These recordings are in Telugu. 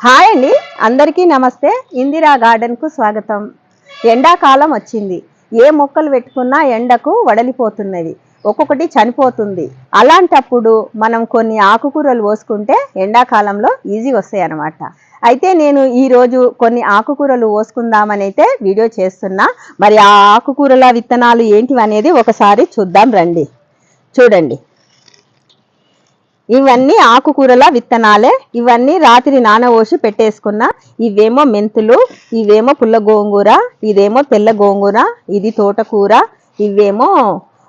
హాయ్ అండి. అందరికీ నమస్తే. ఇందిరా గార్డెన్కు స్వాగతం. ఎండాకాలం వచ్చింది. ఏ మొక్కలు పెట్టుకున్నా ఎండకు వడలిపోతున్నది ఒక్కొక్కటి చనిపోతుంది. అలాంటప్పుడు మనం కొన్ని ఆకుకూరలు పోసుకుంటే ఎండాకాలంలో ఈజీ వస్తాయి అన్నమాట అయితే నేను ఈరోజు కొన్ని ఆకుకూరలు పోసుకుందామని అయితే వీడియో చేస్తున్నా. మరి ఆ ఆకుకూరల విత్తనాలు ఏంటివి అనేది ఒకసారి చూద్దాం రండి. చూడండి. ఇవన్నీ ఆకుకూరల విత్తనాలే. ఇవన్నీ రాత్రి నానబోసి పెట్టేసుకున్న ఇవేమో మెంతులు ఇవేమో పుల్ల గోంగూర ఇదేమో తెల్ల గోంగూర ఇది తోటకూర ఇవేమో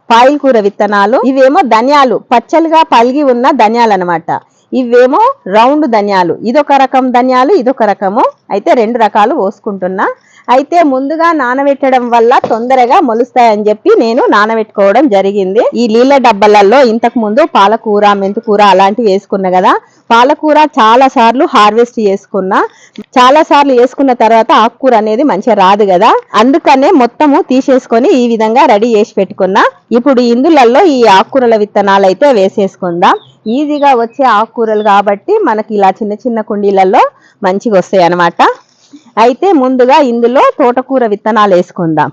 పాయలకూర విత్తనాలు ఇవేమో ధనియాలు. పచ్చలుగా పలిగి ఉన్న ధనియాలు అనమాట ఇవేమో రౌండ్ ధనియాలు. ఇదొక రకం ధనియాలు ఇదొక రకము. అయితే రెండు రకాలు పోసుకుంటున్నా. అయితే ముందుగా నానబెట్టడం వల్ల తొందరగా మొలుస్తాయని చెప్పి నేను నానబెట్టుకోవడం జరిగింది. ఈ నీళ్ళ డబ్బాలలో ఇంతకు ముందు పాలకూర మెంతుకూర అలాంటివి వేసుకున్నా కదా పాలకూర చాలా సార్లు హార్వెస్ట్ చేసుకున్నా. చాలా సార్లు వేసుకున్న తర్వాత ఆకుకూర అనేది మంచిగా రాదు కదా. అందుకనే మొత్తము తీసేసుకొని ఈ విధంగా రెడీ చేసి పెట్టుకున్నా. ఇప్పుడు ఇందులలో ఈ ఆకుకూరల విత్తనాలు అయితే వేసేసుకుందాం. ఈజీగా వచ్చే ఆకుకూరలు కాబట్టి మనకి ఇలా చిన్న చిన్న కుండీలలో మంచిగా వస్తాయి అన్నమాట. అయితే ముందుగా ఇందులో తోటకూర విత్తనాలు వేసుకుందాం.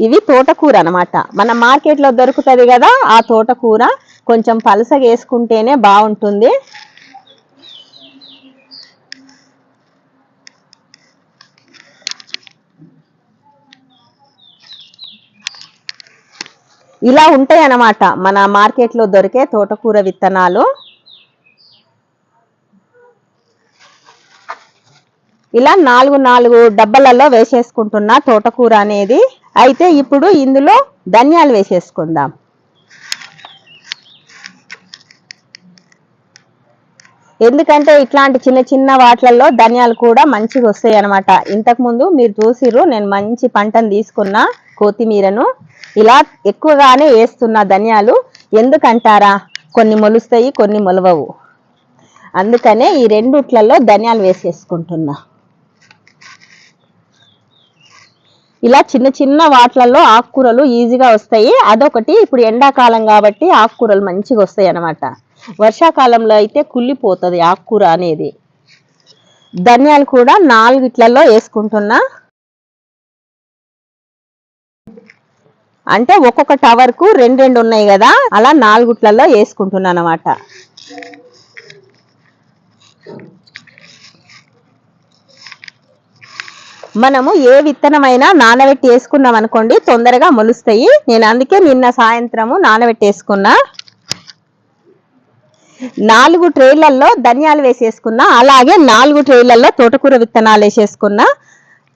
ఇవి తోటకూర అన్నమాట. మన మార్కెట్లో దొరుకుతుంది కదా ఆ తోటకూర కొంచెం పలసగా వేసుకుంటేనే బాగుంటుంది. ఇలా ఉంటాయి అన్నమాట మన మార్కెట్లో దొరికే తోటకూర విత్తనాలు. ఇలా నాలుగు నాలుగు డబ్బలలో వేసేసుకుంటున్న తోటకూర అనేది. అయితే ఇప్పుడు ఇందులో ధనియాలు వేసేసుకుందాం. ఎందుకంటే ఇట్లాంటి చిన్న చిన్న వాటిలలో ధనియాలు కూడా మంచిగా వస్తాయి అనమాట ఇంతకు ముందు మీరు చూసిర్రు నేను మంచి పంటను తీసుకున్న కొత్తిమీరను. ఇలా ఎక్కువగానే వేస్తున్న ధనియాలు ఎందుకంటారా? కొన్ని మొలుస్తాయి కొన్ని మొలవవు. అందుకనే ఈ రెండుట్లలో ధనియాలు వేసేసుకుంటున్నా. ఇలా చిన్న చిన్న వాట్లలో ఆకుకూరలు ఈజీగా వస్తాయి. అదొకటి. ఇప్పుడు ఎండాకాలం కాబట్టి ఆకుకూరలు మంచిగా వస్తాయి అన్నమాట వర్షాకాలంలో అయితే కుళ్ళిపోతుంది ఆకుకూర అనేది. ధనియాలు కూడా నాలుగిట్లలో వేసుకుంటున్నా. అంటే ఒక్కొక్క టవర్కు రెండు రెండు ఉన్నాయి కదా అలా నాలుగుట్లలో వేసుకుంటున్నాను అనమాట మనము ఏ విత్తనమైనా నానబెట్టి వేసుకున్నాం అనుకోండి తొందరగా మొలుస్తాయి. నేను అందుకే నిన్న సాయంత్రము నానబెట్టేసుకున్నా నాలుగు ట్రేలలో ధనియాలు వేసేసుకున్నా అలాగే నాలుగు ట్రేలలో తోటకూర విత్తనాలు వేసేసుకున్నా.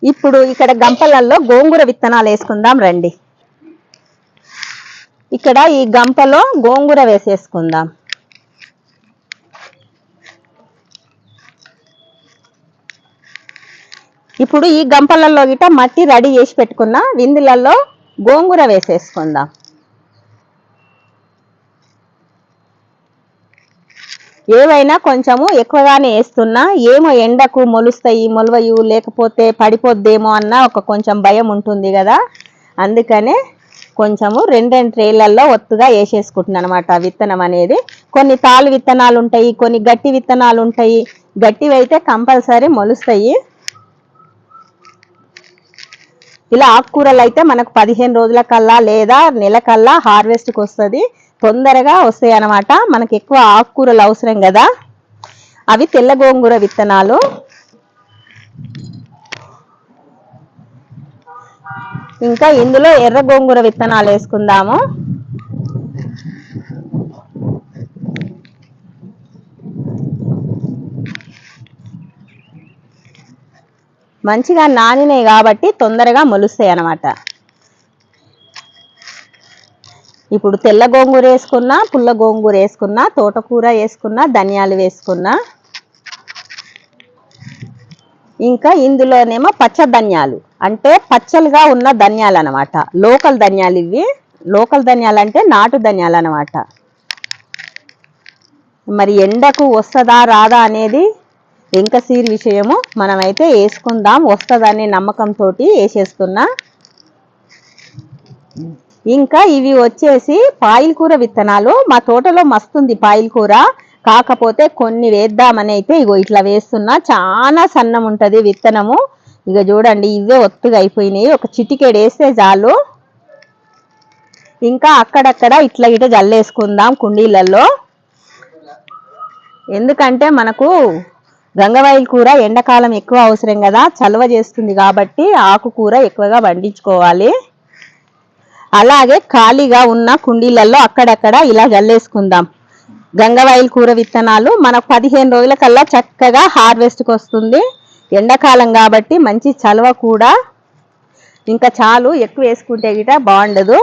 ఇప్పుడు ఇక్కడ గంపలలో గోంగూర విత్తనాలు వేసుకుందాం రండి. ఇక్కడ ఈ గంపలో గోంగూర వేసేసుకుందాం. ఇప్పుడు ఈ గంపలలో గిట మట్టి రెడీ చేసి పెట్టుకున్న విందులలో గోంగూర వేసేసుకుందాం. ఏవైనా కొంచెము ఎక్కువగానే వేస్తున్నా ఏమో ఎండకు మొలుస్తాయి మొలవయు లేకపోతే పడిపోద్దేమో అన్న ఒక కొంచెం భయం ఉంటుంది కదా. అందుకనే కొంచెము రెండు రెండు ట్రేలలో ఒత్తుగా వేసేసుకుంటున్నాను అనమాట విత్తనం అనేది. కొన్ని తాలు విత్తనాలు ఉంటాయి కొన్ని గట్టి విత్తనాలు ఉంటాయి గట్టివి అయితే కంపల్సరీ మొలుస్తాయి. ఇలా ఆకుకూరలు అయితే మనకు పదిహేను రోజుల కల్లా లేదా నెల కల్లా హార్వెస్ట్కి వస్తుంది తొందరగా వస్తాయి అన్నమాట మనకు ఎక్కువ ఆకుకూరలు అవసరం కదా అవి తెల్ల గోంగూర విత్తనాలు. ఇంకా ఇందులో ఎర్ర గోంగూర విత్తనాలు వేసుకుందాము. మంచిగా నానినాయి కాబట్టి తొందరగా మొలుస్తాయి అన్నమాట. ఇప్పుడు తెల్ల గోంగూర వేసుకున్నా పుల్ల గోంగూర వేసుకున్నా తోటకూర వేసుకున్నా ధనియాలు వేసుకున్నా ఇంకా ఇందులోనేమో పచ్చ ధనియాలు. అంటే పచ్చలుగా ఉన్న ధనియాలు అనమాట లోకల్ ధనియాలు ఇవి. లోకల్ ధనియాలు అంటే నాటు ధనియాలు అనమాట మరి ఎండకు వస్తుందా రాదా అనేది వెంకసీర్ విషయము. మనమైతే వేసుకుందాం. వస్తుందనే నమ్మకంతో వేసేస్తున్నా. ఇంకా ఇవి వచ్చేసి పాయిల్ కూర విత్తనాలు. మా తోటలో మస్తుంది పాయిల్ కూర. కాకపోతే కొన్ని వేద్దామని అయితే ఇగో ఇట్లా వేస్తున్నా. చాలా సన్నం ఉంటుంది విత్తనము. ఇక చూడండి ఇవే ఒత్తుగా అయిపోయినాయి. ఒక చిటికెడు వేస్తే చాలు. ఇంకా అక్కడక్కడ ఇట్లా ఇట జల్లేసుకుందాం కుండీలలో ఎందుకంటే మనకు గంగవాయిల కూర ఎండాకాలం ఎక్కువ అవసరం కదా. చలవ చేస్తుంది కాబట్టి ఆకుకూర ఎక్కువగా పండించుకోవాలి. అలాగే ఖాళీగా ఉన్న కుండీలలో అక్కడక్కడ ఇలా జల్లేసుకుందాం. గంగవాయిల్ కూర విత్తనాలు మనకు పదిహేను రోజుల కల్లా చక్కగా హార్వెస్ట్కి వస్తుంది. ఎండాకాలం కాబట్టి మంచి చలవ కూడా. ఇంకా చాలు ఎక్కువ వేసుకుంటే గిట బాగుండదు.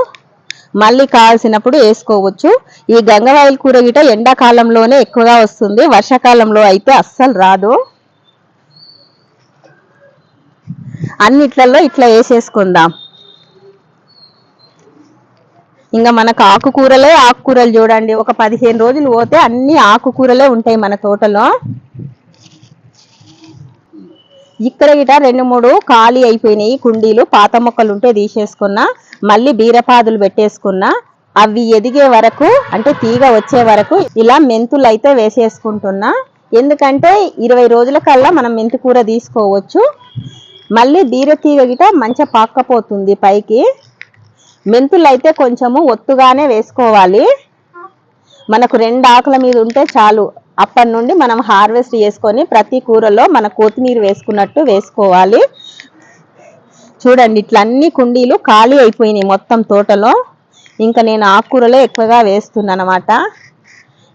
మళ్ళీ కావాల్సినప్పుడు వేసుకోవచ్చు. ఈ గంగవాయిల్ కూర గిట ఎండాకాలంలోనే ఎక్కువగా వస్తుంది. వర్షాకాలంలో అయితే అస్సలు రాదు. అన్నిట్లలో ఇట్లా వేసేసుకుందాం. ఇంకా మనకు ఆకుకూరలే ఆకుకూరలు చూడండి. ఒక పదిహేను రోజులు పోతే అన్ని ఆకుకూరలే ఉంటాయి మన తోటలో. ఇక్కడ గిట రెండు మూడు ఖాళీ అయిపోయినాయి. కుండీలు పాత మొక్కలు ఉంటే తీసేసుకున్నా మళ్ళీ బీరపాదులు పెట్టేసుకున్నా. అవి ఎదిగే వరకు అంటే తీగ వచ్చే వరకు ఇలా మెంతులు అయితే వేసేసుకుంటున్నా. ఎందుకంటే ఇరవై రోజుల కల్లా మనం మెంతి కూర తీసుకోవచ్చు. మళ్ళీ బీర తీగ గిట మంచిగా పాక్కపోతుంది పైకి. మెంతులు అయితే కొంచెము ఒత్తుగానే వేసుకోవాలి. మనకు రెండు ఆకుల మీద ఉంటే చాలు. అప్పటి నుండి మనం హార్వెస్ట్ చేసుకొని ప్రతి కూరలో మన కొత్తిమీర వేసుకున్నట్టు వేసుకోవాలి. చూడండి ఇట్లా అన్ని కుండీలు ఖాళీ అయిపోయినాయి మొత్తం తోటలో. ఇంకా నేను ఆకుకూరలే ఎక్కువగా వేస్తున్నాను అనమాట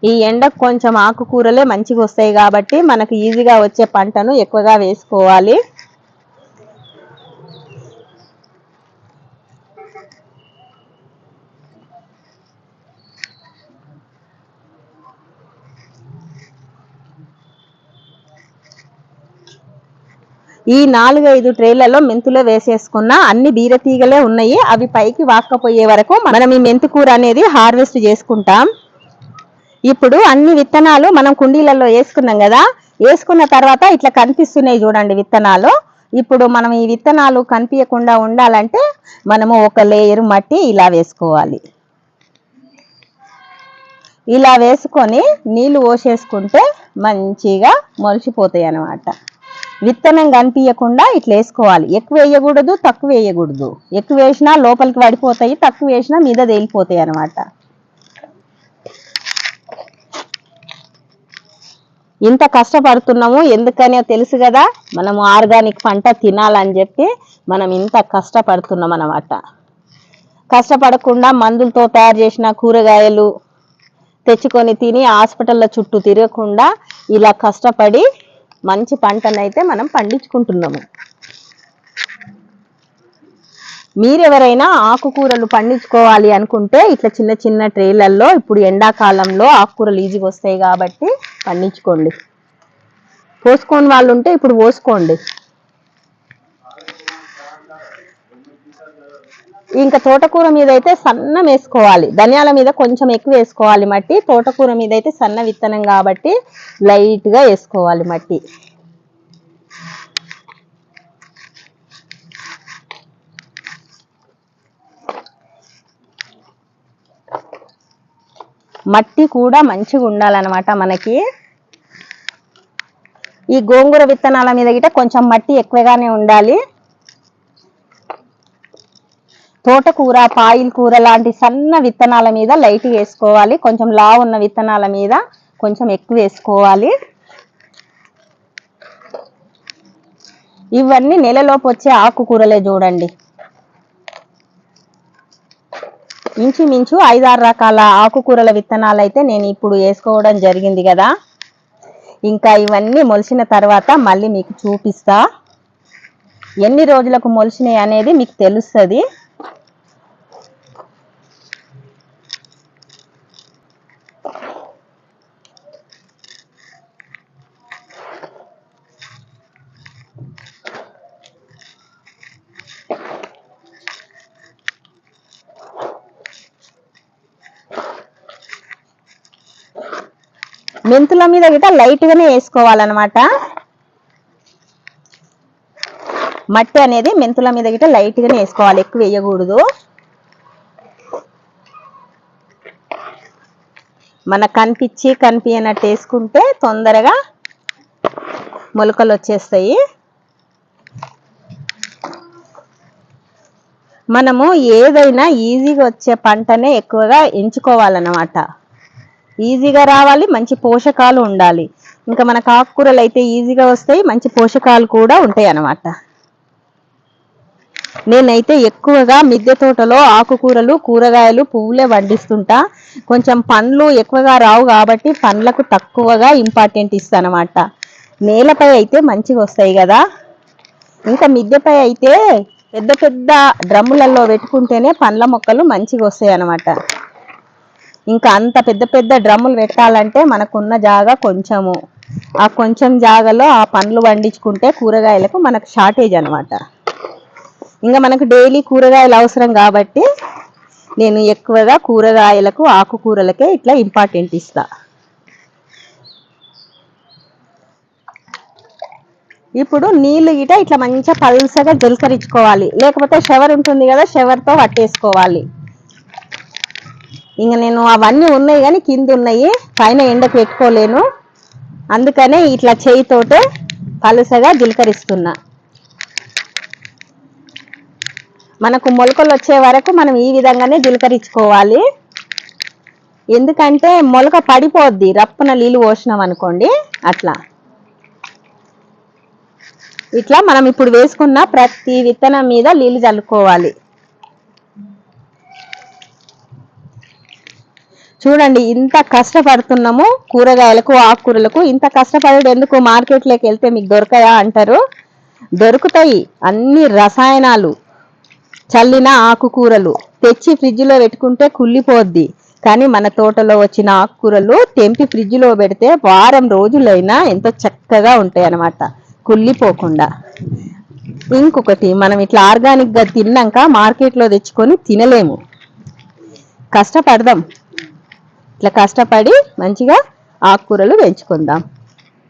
ఈ ఎండకు కొంచెం ఆకుకూరలే మంచిగా వస్తాయి కాబట్టి మనకు ఈజీగా వచ్చే పంటను ఎక్కువగా వేసుకోవాలి. ఈ నాలుగైదు ట్రేలలో మెంతులు వేసేసుకున్న అన్ని బీరతీగలే ఉన్నాయి. అవి పైకి వాక్కపోయే వరకు మనం ఈ మెంతి కూర అనేది హార్వెస్ట్ చేసుకుంటాం. ఇప్పుడు అన్ని విత్తనాలు మనం కుండీలలో వేసుకున్నాం కదా వేసుకున్న తర్వాత ఇట్లా కనిపిస్తున్నాయి చూడండి విత్తనాలు. ఇప్పుడు మనం ఈ విత్తనాలు కనిపించకుండా ఉండాలంటే మనము ఒక లేయర్ మట్టి ఇలా వేసుకోవాలి. ఇలా వేసుకొని నీళ్ళు పోసేసుకుంటే మంచిగా మొలిచిపోతాయి అన్నమాట. విత్తనం కనిపించకుండా ఇట్లా వేసుకోవాలి. ఎక్కువ వేయకూడదు తక్కువ వేయకూడదు. ఎక్కువ వేసినా లోపలికి పడిపోతాయి తక్కువ వేసినా మీద తేలిపోతాయి అన్నమాట. ఇంత కష్టపడుతున్నాము ఎందుకనే తెలుసు కదా? మనము ఆర్గానిక్ పంట తినాలని చెప్పి మనం ఇంత కష్టపడుతున్నాం అనమాట కష్టపడకుండా మందులతో తయారు చేసిన కూరగాయలు తెచ్చుకొని తిని హాస్పిటల్ల చుట్టూ తిరగకుండా ఇలా కష్టపడి మంచి పంటనైతే మనం పండించుకుంటున్నాము. మీరెవరైనా ఆకుకూరలు పండించుకోవాలి అనుకుంటే ఇట్లా చిన్న చిన్న ట్రేలల్లో ఇప్పుడు ఎండాకాలంలో ఆకుకూరలు ఈజీగా వస్తాయి కాబట్టి పండించుకోండి. పోసుకోని వాళ్ళు ఉంటే ఇప్పుడు పోసుకోండి. ఇంకా తోటకూర మీద అయితే సన్నం వేసుకోవాలి. ధనియాల మీద కొంచెం ఎక్కువ వేసుకోవాలి మట్టి. తోటకూర మీద అయితే సన్న విత్తనం కాబట్టి లైట్గా వేసుకోవాలి మట్టి. మట్టి కూడా మంచిగా ఉండాలన్నమాట మనకి. ఈ గోంగూర విత్తనాల మీద గిట కొంచెం మట్టి ఎక్కువగానే ఉండాలి. తోటకూర పాయిల్ కూర లాంటి సన్న విత్తనాల మీద లైట్ వేసుకోవాలి. కొంచెం లా ఉన్న విత్తనాల మీద కొంచెం ఎక్కువ వేసుకోవాలి. ఇవన్నీ నెలలోపు వచ్చే ఆకుకూరలే చూడండి. ఇంచుమించు ఐదారు రకాల ఆకుకూరల విత్తనాలు అయితే నేను ఇప్పుడు వేసుకోవడం జరిగింది కదా. ఇంకా ఇవన్నీ మొలిచిన తర్వాత మళ్ళీ మీకు చూపిస్తా. ఎన్ని రోజులకు మొలిచినాయి అనేది మీకు తెలుస్తుంది. మెంతుల మీద గిట లైట్గానే వేసుకోవాలన్నమాట. మట్టి అనేది మెంతుల మీద గిట లైట్గానే వేసుకోవాలి ఎక్కువ వేయకూడదు. మన కనిపించి కనిపించనట్టు వేసుకుంటే తొందరగా మొలకలు వచ్చేస్తాయి. మనము ఏదైనా ఈజీగా వచ్చే పంటనే ఎక్కువగా ఎంచుకోవాలన్నమాట. ఈజీగా రావాలి మంచి పోషకాలు ఉండాలి. ఇంకా మనకు ఆకుకూరలు అయితే ఈజీగా వస్తాయి మంచి పోషకాలు కూడా ఉంటాయి అన్నమాట. నేనైతే ఎక్కువగా మిద్దె తోటలో ఆకుకూరలు కూరగాయలు పువ్వులే పండిస్తుంటా. కొంచెం పండ్లు ఎక్కువగా రావు కాబట్టి పండ్లకు తక్కువగా ఇంపార్టెంట్ ఇస్తానమాట నేలపై అయితే మంచిగా వస్తాయి కదా. ఇంకా మిద్దెపై అయితే పెద్ద పెద్ద డ్రమ్ములలో పెట్టుకుంటేనే పండ్ల మొక్కలు మంచిగా వస్తాయి అన్నమాట. ఇంకా అంత పెద్ద పెద్ద డ్రమ్ములు పెట్టాలంటే మనకున్న జాగా కొంచెము. ఆ కొంచెం జాగాలో ఆ పండ్లు పండించుకుంటే కూరగాయలకు మనకు షార్టేజ్ అనమాట ఇంకా మనకు డైలీ కూరగాయలు అవసరం కాబట్టి నేను ఎక్కువగా కూరగాయలకు ఆకుకూరలకే ఇట్లా ఇంపార్టెంట్ ఇస్తా. ఇప్పుడు నీళ్ళు గిట ఇట్లా మంచిగా పల్సగా జలకరించుకోవాలి. లేకపోతే షవర్ ఉంటుంది కదా షవర్తో పట్టేసుకోవాలి. ఇంకా నేను అవన్నీ ఉన్నాయి కానీ కింద ఉన్నాయి పైన ఎండకు పెట్టుకోలేను. అందుకనే ఇట్లా చేయితోటే పలుసగా జీలకరిస్తున్నా. మనకు మొలకలు వచ్చే వరకు మనం ఈ విధంగానే జీలకరించుకోవాలి. ఎందుకంటే మొలక పడిపోద్ది రప్పున నీళ్ళు పోసినాం అనుకోండి అట్లా. ఇట్లా మనం ఇప్పుడు వేసుకున్న ప్రతి విత్తనం మీద నీళ్ళు చల్లుకోవాలి. చూడండి ఇంత కష్టపడుతున్నాము కూరగాయలకు ఆకుకూరలకు ఇంత కష్టపడేది ఎందుకు మార్కెట్లోకి వెళ్తే మీకు దొరకాయా అంటారు. దొరుకుతాయి అన్ని రసాయనాలు చల్లిన ఆకుకూరలు. తెచ్చి ఫ్రిడ్జ్లో పెట్టుకుంటే కుళ్ళిపోద్ది. కానీ మన తోటలో వచ్చిన ఆకుకూరలు తెంపి ఫ్రిడ్జ్లో పెడితే వారం రోజులైనా ఎంతో చక్కగా ఉంటాయి అన్నమాట కుళ్ళిపోకుండా. ఇంకొకటి మనం ఇట్లా ఆర్గానిక్గా తిన్నాక మార్కెట్లో తెచ్చుకొని తినలేము. కష్టపడదాం. ఇట్లా కష్టపడి మంచిగా ఆకుకూరలు పెంచుకుందాం.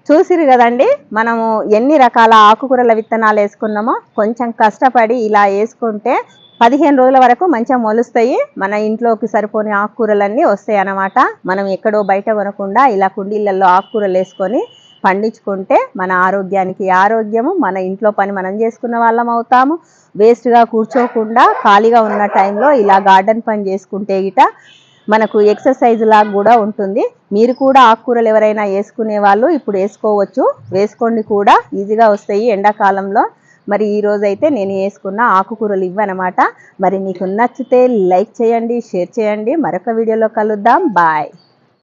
చూసిరు కదండి మనము ఎన్ని రకాల ఆకుకూరల విత్తనాలు వేసుకున్నామో కొంచెం కష్టపడి ఇలా వేసుకుంటే పదిహేను రోజుల వరకు మంచిగా మొలుస్తాయి. మన ఇంట్లోకి సరిపోని ఆకుకూరలన్నీ వస్తాయి అన్నమాట. మనం ఎక్కడో బయట కొనకుండా ఇలా కుండీలలో ఆకుకూరలు వేసుకొని పండించుకుంటే మన ఆరోగ్యానికి ఆరోగ్యము మన ఇంట్లో పని మనం చేసుకున్న వాళ్ళం అవుతాము. వేస్ట్గా కూర్చోకుండా ఖాళీగా ఉన్న టైంలో ఇలా గార్డెన్ పని చేసుకుంటే ఇట మనకు ఎక్సర్సైజ్ లాగా కూడా ఉంటుంది. మీరు కూడా ఆకుకూరలు ఎవరైనా వేసుకునే వాళ్ళు ఇప్పుడు వేసుకోవచ్చు. వేసుకోండి కూడా. ఈజీగా వస్తాయి ఎండాకాలంలో. మరి ఈరోజు అయితే నేను వేసుకున్న ఆకుకూరలు ఇవ్వనమాట. మరి మీకు నచ్చితే లైక్ చేయండి షేర్ చేయండి. మరొక వీడియోలో కలుద్దాం. బాయ్.